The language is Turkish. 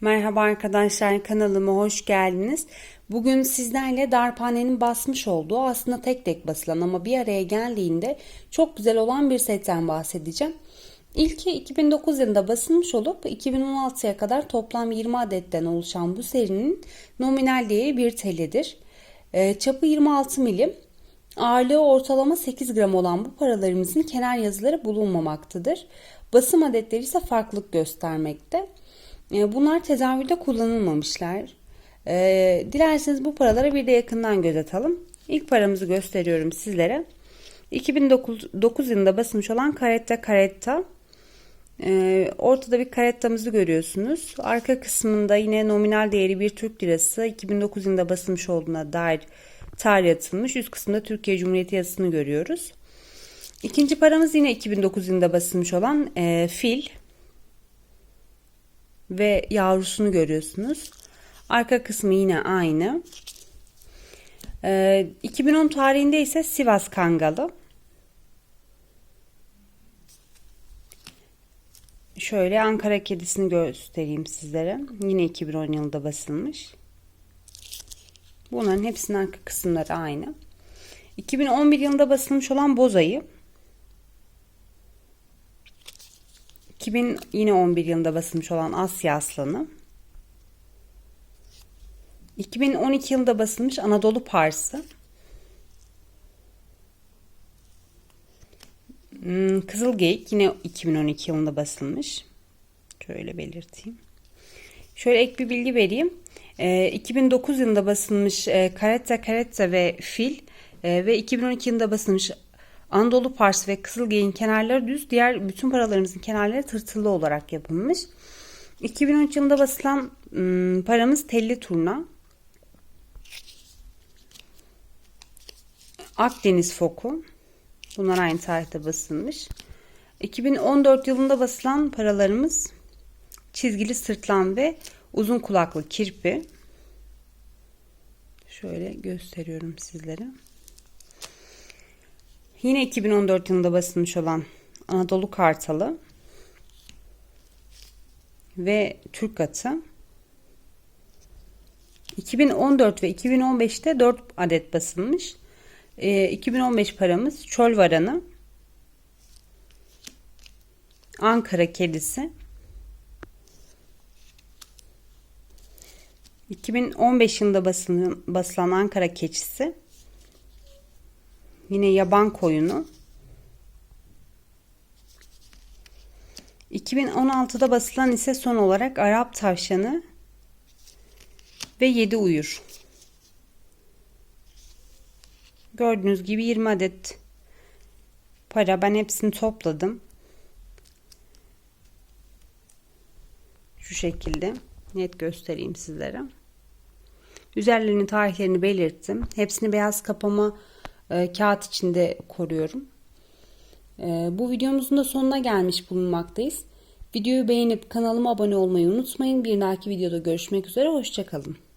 Merhaba arkadaşlar kanalıma hoş geldiniz. Bugün sizlerle darphanenin basmış olduğu aslında tek tek basılan ama bir araya geldiğinde çok güzel olan bir setten bahsedeceğim. İlki 2009 yılında basılmış olup 2016'ya kadar toplam 20 adetten oluşan bu serinin nominal değeri 1 TL'dir. E, çapı 26 milim. Ağırlığı ortalama 8 gram olan bu paralarımızın kenar yazıları bulunmamaktadır. Basım adetleri ise farklılık göstermekte. E, bunlar tedavülde kullanılmamışlar. E, dilerseniz bu paralara bir de yakından göz atalım. İlk paramızı gösteriyorum sizlere. 2009 yılında basılmış olan Caretta Caretta. E, ortada bir karettamızı görüyorsunuz. Arka kısmında yine nominal değeri bir Türk lirası 2009 yılında basılmış olduğuna dair tarih atılmış. Üst kısımda Türkiye Cumhuriyeti yazısını görüyoruz. İkinci paramız yine 2009 yılında basılmış olan e, fil ve yavrusunu görüyorsunuz. Arka kısmı yine aynı. E, 2010 tarihinde ise Sivas Kangalı. Şöyle Ankara kedisini göstereyim sizlere. Yine 2010 yılında basılmış. Bunların hepsinin arka kısımları aynı. 2011 yılında basılmış olan Bozayı. 2000 yine 11 yılında basılmış olan Asya Aslanı. 2012 yılında basılmış Anadolu Parsı. Hmm, Kızıl Geyik yine 2012 yılında basılmış. Şöyle belirteyim. Şöyle ek bir bilgi vereyim. E, 2009 yılında basılmış e, Caretta Caretta ve Fil e, ve 2012 yılında basılmış Anadolu Pars ve Kızılgey'in kenarları düz, diğer bütün paralarımızın kenarları tırtıllı olarak yapılmış. 2013 yılında basılan ım, paramız telli turna. Akdeniz foku. Bunlar aynı tarihte basılmış. 2014 yılında basılan paralarımız çizgili sırtlan ve uzun kulaklı kirpi. Şöyle gösteriyorum sizlere. Yine 2014 yılında basılmış olan Anadolu Kartalı ve Türk Atı. 2014 ve 2015'te 4 adet basılmış. E, 2015 paramız Çöl Varanı, Ankara Kedisi, 2015 yılında basılan, basılan Ankara Keçisi, Yine yaban koyunu. 2016'da basılan ise son olarak Arap tavşanı ve 7 uyur. Gördüğünüz gibi 20 adet para. Ben hepsini topladım. Şu şekilde net göstereyim sizlere. Üzerlerinin tarihlerini belirttim. Hepsini beyaz kapama e, kağıt içinde koruyorum. E, bu videomuzun da sonuna gelmiş bulunmaktayız. Videoyu beğenip kanalıma abone olmayı unutmayın. Bir dahaki videoda görüşmek üzere. Hoşçakalın.